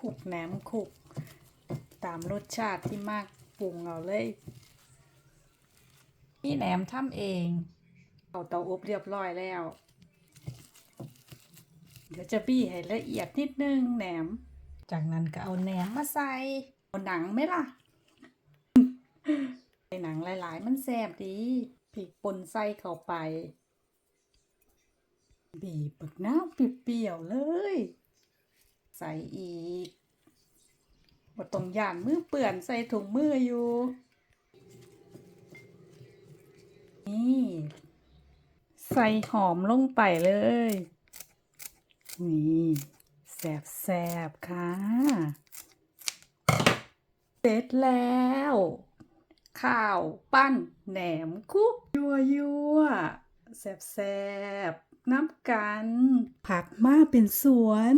ขุกแหนมขุก ตามรสชาติที่มากปรุงเอาเลย นี่แหนมทำเอง เอาเตาอบเรียบร้อยแล้ว เดี๋ยวจะบี้ให้ละเอียดนิดนึงแหนม จากนั้นก็เอาแหนมมาใส่เอาหนังไหมล่ะใส่หนังหลาย ๆ มันแซ่บดีพริกป่นใส่เข้าไป บีบบักน้ำเปรี้ยวๆเลย ใส่อีกว่าต้องย่านมือเปื่อนใส่ถุงมืออยู่ นี่ ใส่หอมลงไปเลย นี่แซบแซบๆค่ะ เสร็จแล้ว ข้าวปั้นแหนมคุกยัวยัวแซบแซบน้ำกัน ผักมาเป็นสวน